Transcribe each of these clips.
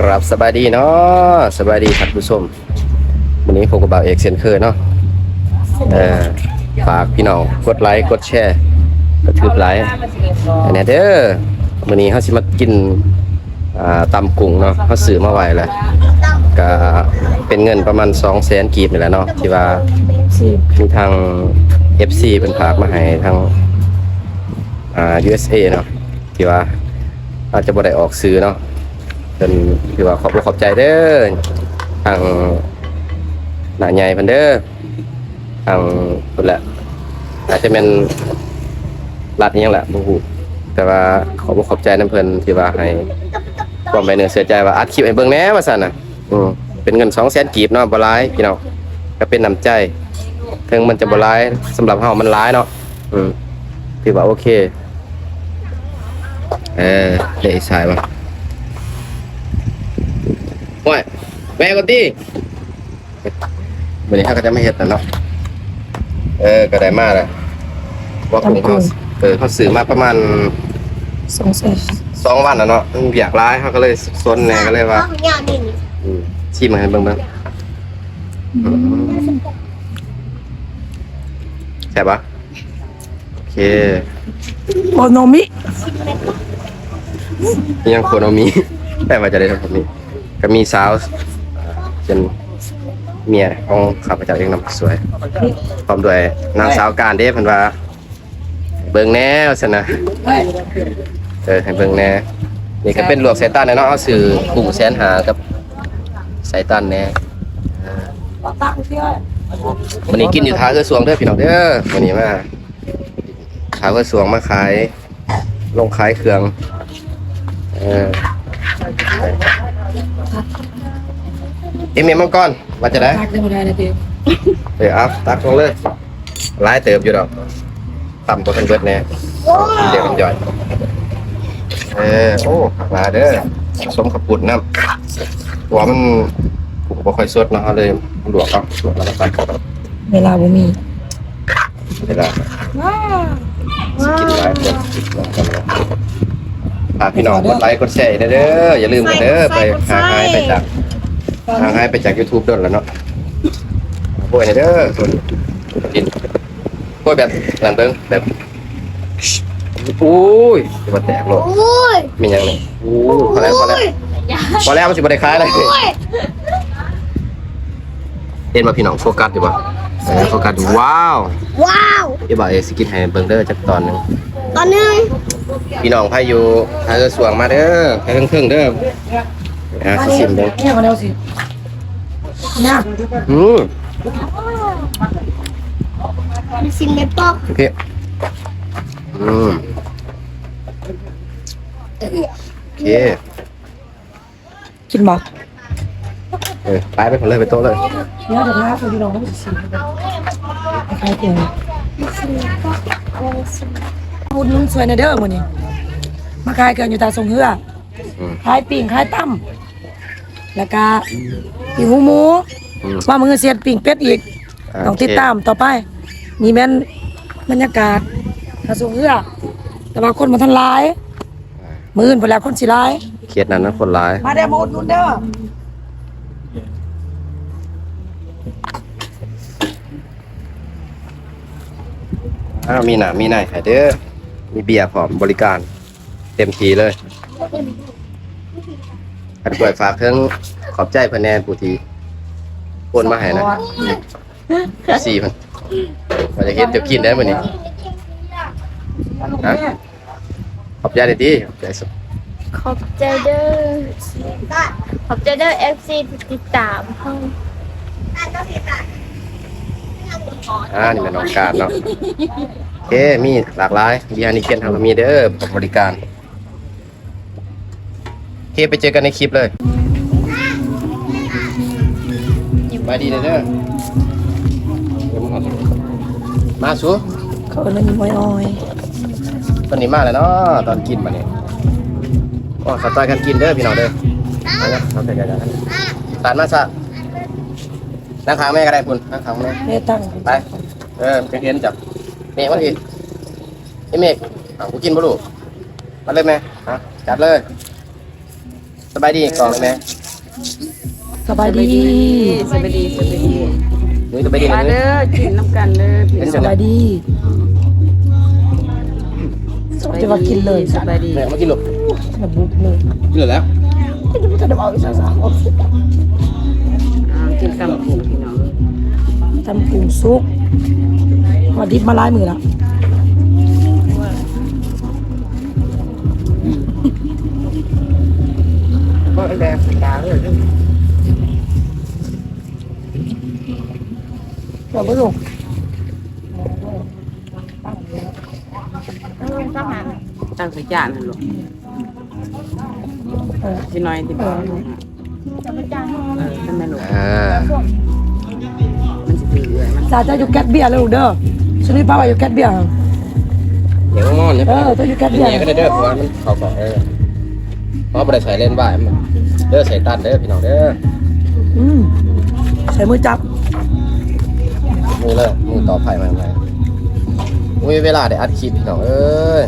ครับสบายดีเนาะสบายดีท่านผู้ชมวันนี้ผมกับบ่าวเอกเซนเคยเนาะเออฝากพี่น้องกดไลค์กดแชร์กระทืบไลค์อันนี้เด้อวันนี้เขาสิมากินอ่าตำกุ้งเนาะเขาซื้อมาไว้แหละก็เป็นเงินประมาณ2 0 0แสนกีบนี่แหละเนาะที่ว่ามีทาง FC เป็นฝากมาให้ทางอ่า USA เนาะที่ว่าอาจจะบ่ได้ออกซื้อเนาะ เป็นคือว่าขอบอกขอบใจเด้อทางหนาใหญ่พิ่นเด้อทางเพิ่นแหละอาจจะเป็นรัฐนี้ยังแหละบ่ฮู้แต่ว่าขอบอกขอบใจน้ำเพลินที่ว่าให้ความไปเนื้อเสียใจว่าอัดคลิปให้เบิ่งแน่ว่าซั่นน่ะอืมเป็นเงิน200,000กีบเนาะบ่หลายพี่น้องก็เป็นน้ำใจถึงมันจะบ่หลายสำหรับเฮามันหลายเนาะอืมถือว่าโอเค เออเด้สายบ่ โอ้ยแม่ก่อนดิวันนี้เขาก็จะไม่เฮ็ดนะเนาะเออก็ได้มาเลยว่าผมเขาเออเขาซื้อมาประมาณสองแสนสองวันแล้วเนาะมันอยากร้ายเขาก็เลยซนแน่ก็เลยว่าอืมชิมมาให้เบิ่งเบิ่งอืมแซ่บปะโอเคโอโนมินี่ยังโคโนมีแต่ว่าจะได้ทำแบบนี้ ก็มีสาวเป็นเมียของข้าพเจ้าเองนำสวยพร้อมด้วยนางสาวการเด้เพิ่นว่า เบิ่งแน่ว่าซั่นะเออให้เบิ่งแน่นี่ก็เป็นหลวกไซตันน่เนาะเอาซื้อกุ้งแสนหากับไซตันแน่อ่าวันนี้กินอยู่ท้าเอื้อสวงเด้อพี่น้องเด้อวันนี้มาท้าเอื้อสวงมาขายลงขายเครื่องเออ เอ็มเอ็มมังกรว่าจะได้ตักได้บ่ได้นะเด็กเออเอาตักลงเลยหลายเติบอยู่ดอกต่ำกว่ากันเบิดแน่เดี๋ยวมันย่อยเออโอ้ผักหลายเด้อสมขับปุ่นน้ำหัวมันกูก็บ่ค่อยสดเนาะเอาเลยลวกเอาลวกแล้วก็ตักเข้าไปเวลาบ่มีเวลาสิกินหลายคนฝากพี่น้องกดไลค์กดแชร์เด้ออย่าลืมกันเด้อไปหาหายไปจาก หาหายไปจาก YouTube ด้วยแล้วเนาะโอ้ยเด้อคนกินโอ้ยแบบนั่นเบิ่งแบบอุ้ยจะมาแตกโลดอุ้ยมีหยังนี่อู้พอแล้วพอแล้วพอแล้วมันสิบ่ได้คล้ายเลยเห็นบ่พี่น้องโฟกัสอยู่บ่เออโฟกัสอยู่ว้าว ว้าวเดี๋ยวบอกเอสิกินให้เบิ่งเด้อจักตอนหนึงตอนหนึงพี่น้องพาอยู่พาเออสวงมาเด้อไปเครื่องๆเด้อ อะสิชิมเด้อเนี่ยมาแล้วสิเนี่ยอืมมีสิ่งในปอกโอเคอืมโอเคกินบ่เออไปไปคนเลยไปโต๊ะเลยเนี่ยเดี๋ยวนะพี่น้องต้องสิชิมคล้ายๆเตียงมีสิ่งในปอกอะไรสิ่งพูดนุ่งสวยในเด้อมื้อนี้มาขายกันอยู่ตาทรงเฮืออืมขายปิ้งขายตั้ม แล้วก็ปิ้งหูหมูอืม ว่ามือเสียดปิ้งเป็ดอีกาต้องติดตามต่อไป นี่แม่นบรรยากาศกระทรวงเรือแต่ว่าคนมันทันหลาย มืออื่นเวลาคนสิหลาย เครียดนั้นนะคนร้าย มาได้อมาอุดหนุนเด้ออ้าวมีหนามีไหนขายเด้อ มีเบียร์พร้อมบริการ เต็มทีเลย อันป่วยฝากเครื่องขอบใจเพันแนนปูทีโอนมาให้นะสี่พันมาจะเฮ็ดเดี๋ยวกินได้มื้อนี้นะขอบใจเลยดิขอบใจสุดขอบใจเด้อขอบใจเด้อ FC ที่ติดตามห้องอ่านี่เป็นน้องการเนาะโอเคมีหลากหลายเบียร์นี่เกียนทางก็มีเด้อผมบริการโอเค ไปเจอกันในคลิปเลยไปดีเลยเด้อเดี๋ยวมึงเอามาสูเขาเอิ้นว่ามีมอยออยตอนนี้มาแล้วเนาะตอนกินมาเนี่ยโอ้สไตล์การกินเด้อพี่น้องเด้อมาเนี่ยเราจะกันตานมาซะนั่งข้างแม่ก็ได้คุณนั่งข้างแม่แม่ตั้งไปเออไปเห็นจับเมฆมาทีไอ้เมฆอะกูกินบ่ลูกมาเลยแม่ฮะจัดเลย สบายดีกล่องเลยไหมสบายดีสบายดีสบายดีนุ้ยสบายดีไหมมานุ้ยเด้อกินน้ำกันเด้อพี่สบายดีจะมากินเลยสบายดีแม่มากินหลบจะบุกเลยกินเหลือแล้วจะได้เอาอีกสักสามออกสิอ่ากินตำกุ้งพี่น้องทำกุ้งซุกพอดิบมาลายมือแล้ว ก็ไอ้แดงตาเลยเดี๋ยวไปลงก็หาตั้งใส่จานนั่นลูกเออสิน้อยที่บ้านจะไม่จ้างเออทำไมลูกอ่ามันสิถือเอื่อยมันสาจะอยู่แก๊สเบียร์เลยลูกเด้อฉันนี่พาไปอยู่แก๊สเบียร์เดี๋ยวงอนเนี่ยเออจะอยู่แก๊สเบียร์เนี่ยก็ได้เด้อเพราะว่ามันเขาบอกเออ เพราะไม่ได้ใส่เล่นบ่ายมันเด้อใส่ตันเด้อพี่น้องเด้ออืมใส่มือจับมือเลยมือต่อไผ่มาทำไมมีเวลาได้อัดคลิปพี่น้องเอ้ย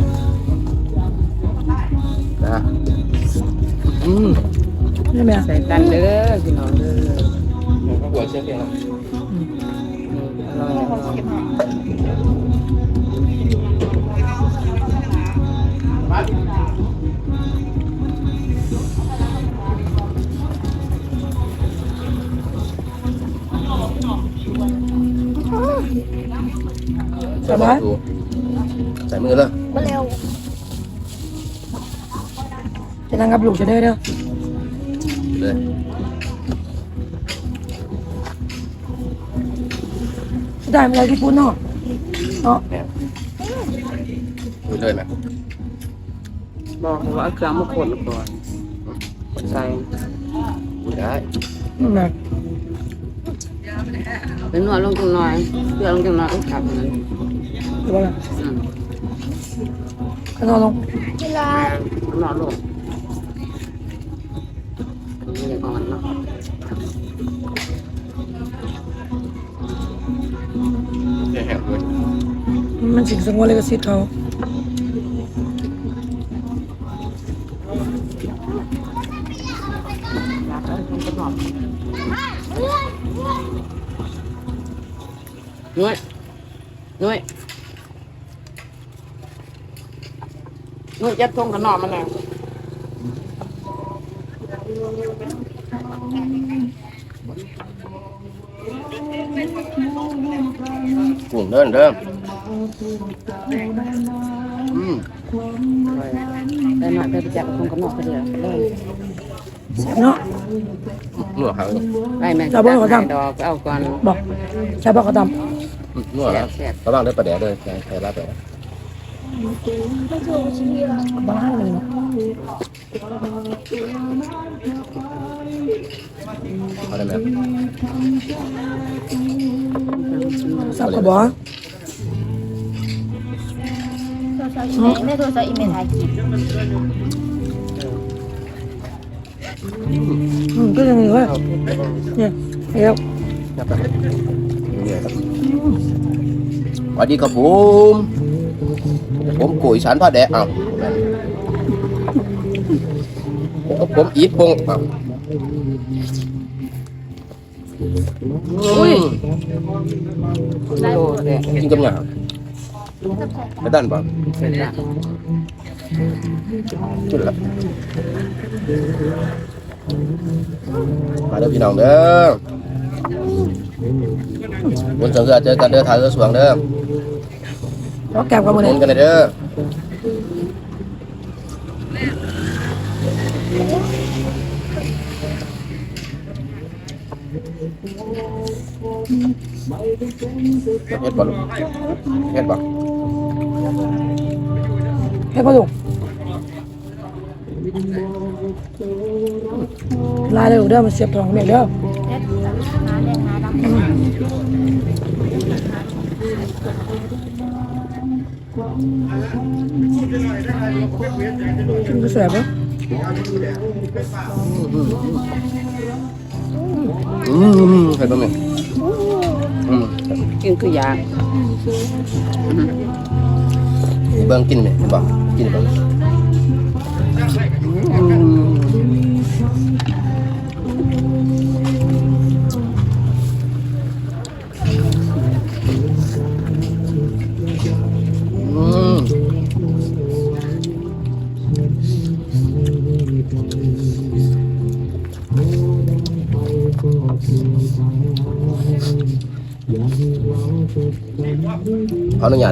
นะอืมใช่ไหมใส่ตันเด้อพี่น้องเด้อหัวเชือกเองนะอืมอร่อยอร่ ใส่บอกดูใส่มือเลยมาเร็วจะนั่งกับลูกจะได้เด้อเลยได้ไม่ได้ที่พูดเนาะเนาะดูเลยไหมบอกเขาว่าเอาเครื่องมาคนก่อนใส่ดูได้นี่แม่เป็นนวดลงจังหน่อยเพื่อลงจังหน่อยก็ขับนั่นดูว่าไงอืมข้างนอกลงเวลาน อนลงมันยังอ่อนเนาะแห้งเลย มันสิ่งสงวนเลยกับสิทธิ์เขาอยากเอาคนก็นอนนุ้ยนุ้ยนุ้ยจัดทงกันนอนมาแล้วกลุ่มเดินเดิมอืมได้หน่อยไปจับทงกันนอนไปเลยเลยแซ่บเนาะนวดเขาไปแม่จับบ่ให้เขาทำดอกเอาก่อนบอกใช่บอกเขาทนวดแล้วระวังเด้อประเดี๋ยวเด้อใส่ใส่รับไปำ บ้าเลยเนาะเอาได้ไหมสับกระบอกโทรศัพท์อีเมลในโทรศัพท์อีเมลถ่ายคลิปอืมก็ยังมีเว้ยเอาพูดไปบอกเนี่ยเดี๋ยวนับไปเนี่ยครับสวัสดีครับผม ผมกุยสารผ้าแดงอ้าวผมอีทปงอ้าวอุ้ยโลเลยกินกับหยังไม่ดันป่ะเสร็จละจุดละมาเด้อพี่น้องเด้อบนสังเกตเจอกันเด้อถ่ายเรือสวงเด้อ แล้วแกบกับมือเล่เนี่ยนกันเด้อเฮ็ดบ่ลูกเฮ็ดบ่ให้พ่อลุงลายเลยลูกเด้อมันเสียบทองเนี่ยเด้อ กิดูสวยปะอืมใครต้องไหนอืมกินคือยาเบิ้งกินไหมบอกกินบ้าง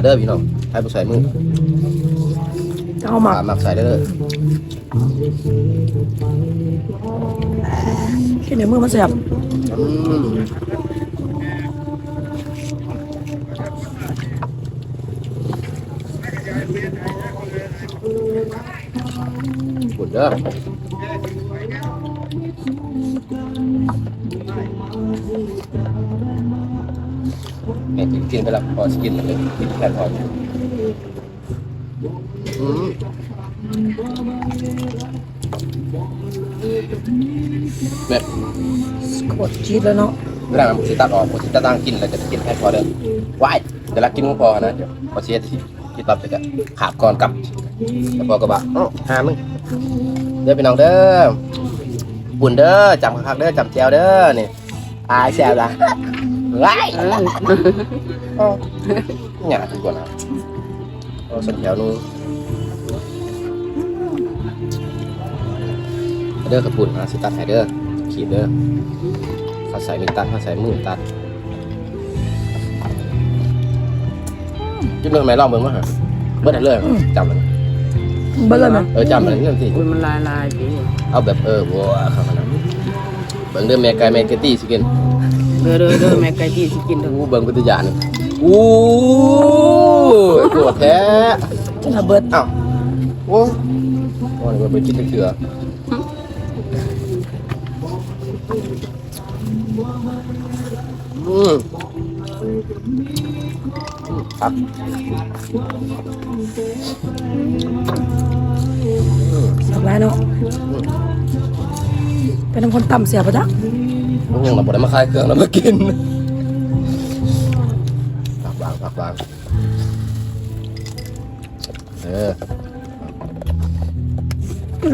เด้อพี่น้องให้ผู้ใส่มือเอาหมักปาหมักใส่ได้เลยขี้เหนียวมือมันแสบอืมบุญเด้อ แม่กินกินไปแล้วพอสกินเลยกินแค่พออืมแบบกดชีสแล้วเนาะเวลามันสิตัดออกผมสิตัดตั้งกินแล้วจะกินแค่พอเดิมวายเดี๋ยวละกินก็พอนะเดี๋ยวพอเสียที่ที่ตับจะขาดก่อนกลับแล้วพอก็บอกอ๋อหามึงเด้อพี่น้องเด้อบุญเด้อจำคักเด้อจำแจวเด้อนี่ตายแซวละ ว้ายเออเนี่ยทุกคนนะเอาสัญแถวนู้นเด้อขับปุ่นนะสิตัดให้เด้อขีดเด้อเขาใส่มีตัดเขาใส่มือตัดจิ้มเลยไหมลองเบิ่งมาฮะเบิ่งได้เลยจำมันเบิ่งเลยมั้ยเออจำมันนี่สิอุ้ยมันลายลายดีเอาแบบเออวัวเข้ามานะเบิ่งเด้อแม่ไก่แม่เกตตี้สิกิน เด้อเด้อเด้อแม่ไก่ที่สิกินเด้ออู้เบิ่งกุฏิญาณอู้ปวดแท้จนระเบิดอ้าวโอ้โอ้นี่มันไปกินเถื่ออืมครับอืมเสียบหลายเนาะเป็นคนต่ำเสียบปะจ๊ะ มึงยังมาบ่ได้มาขายเครื่องแล้วมากินผักวางผักวางเออ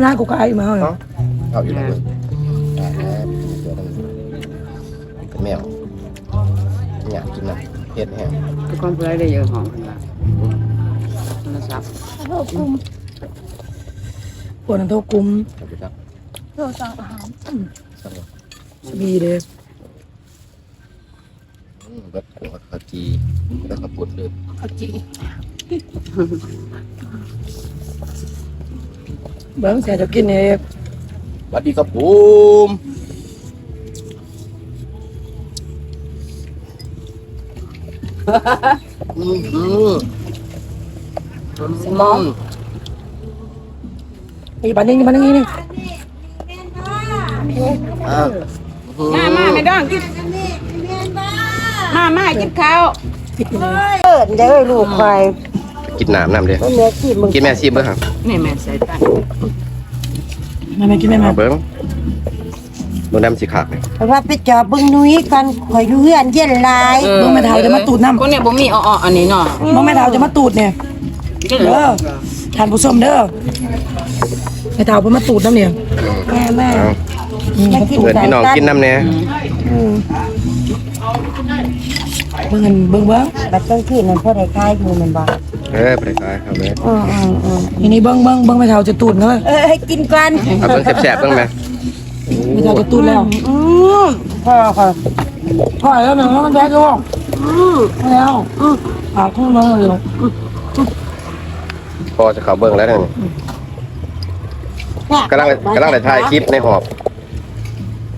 ร้านกูก็ไอ้มาเหรอเอาอยู่แล้วแต่แอบเดี๋ยวต้องเป็นแมวอยากกินนะเฮ็ดแห้งทุกคนเพื่อได้เยอะหอมกันละโทรศัพท์โทรกลุ่มปวดนันโทษกุมเอาไปจับโทรสั่งอาหาร สั่งเลย บีเลยอืมแบบหัวขาวจีแล้วก็ปุดเลยข้าวจีเบิ้งเสียจะกินเองสวัสดีครับผมอืมอืมสมองนี่ปันนี้นี่ปันนี้นี่อะ มามาไม่ต้องกินมามากินข้าวติดอยู่เลยเปิดเด้อลูกควายกินน้ำน้ำเด้อเนื้อขี้มึงกินแม่ซีบเบิ้งครับนี่แม่ใส่ตันแม่แม่กินแม่แม่เอาเบิ้งบนน้ำสีขาวเนี่ยเพราะว่าไปจอบเบิ่งนุ้ยกันข่อยอยู่เฮือนเย็นหลายเบิ้งแม่เท้าจะมาตูดน้ำคนเนี่ยบ่มีอ้อๆอันนี้เนาะเบิ้งแม่เท้าจะมาตูดเนี่ยเด้เด้ออทานผู้ชมเด้อแม่เท้าเพิ่นมาตูดน้ำเนี่ยแม่แม่ เอาอืมอยากกินเพื่อนไก่พี่น้องกักินน้ำเนี่ยอืมเบิ้งกันเบิ้งเบิ้งบัดจังที่นั่นพ่อได้ขายอยู่แมันบ่เออไปขายครับเลยอืออืออือทีนี้เบิ้งเบิ้งเบิ้งแม่เท้าจะตูดเนาะเออให้กินก่อนเอาเบิ้งแสบๆเบิ้งไหมแม่เท้าจะตูดแล้วอืมพ่อค่ะพอแล้วหนึ่งแล้วมันแบกก็บอกอืมพอแล้วอือปากทุ่งน้องเลยพอจะเขาเบิ้งแล้วเนี่ยเนี่ยกำลังกำลังจะถ่ายคลิปในหอบ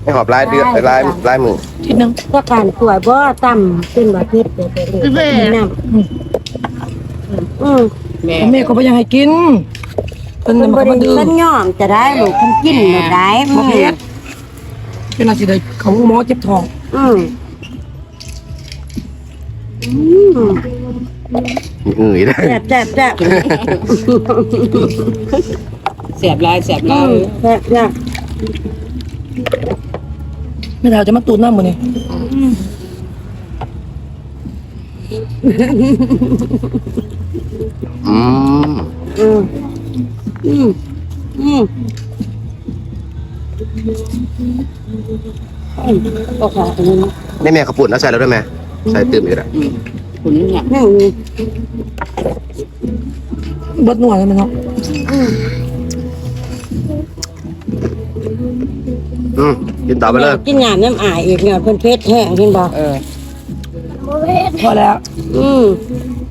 ในหอบลายเดือดลายลายมือทีนึงก็การสวยบ่ต่ำเป็นว่าพิษเด้อเด้อน้ำอืมแม่แม่ก็บ่ยังให้กินเพิ่นเพิ่นมาบ่ได้ดื่มเพิ่นยอมจะได้ลูกเพิ่นกินบ่ได้อืบ่มเผ็ดเป็นอาสิได้เขาหมอเจ็บท้องอืมอืมมีอื่นได้แซ่บแซ่บแซ่บแสบลายแสบอืลายมแซ่บแซ่บ แม่เฒ่าจะมาตูดน้ำมือนี้อืมอืมอืมอืมอืมโอ้โหอันนี้ในแม่ขับปุ่นแล้วใส่แล้วได้ไหมใส่ตื่มอีกแล้วอืมคุณเนี่ยนี่เบิดหน่วยแล้วมันเนาะอืม กินต่อไปเลย กินน้ำน้ำอายอีกเนี่ยเพิ่นเพชรแห้งเห็นบ่เออโมเวทพอแล้ว อืม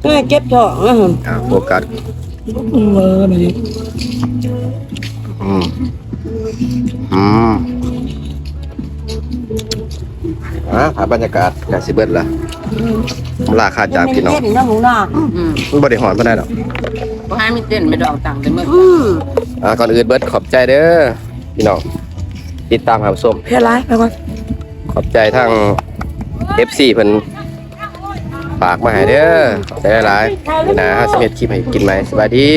ก็เก็บท้องนะฮะอ่าโฟกัสอืมเออมาดิอืมอืมอะหาบรรยากาศกาสิเบิดละลาคาจากพี่น้องเห็นน้ำหมูนาอืมมันบ่ได้หอนปานใดดอกบ่ให้มีเต้นไม่ดอกตังค์แต่เมื่ออืมอ่าก่อนอื่นเบิดขอบใจเด้อพี่น้อง ติดตามหาผู้ชมเพชรไรไปก่อนขอบใจทาง FC เพิ่นฝากมาให้เด้อขอบใจหลายๆเดี๋ยวนะฮะสมิธคลิปให้กินไหมสวัสดี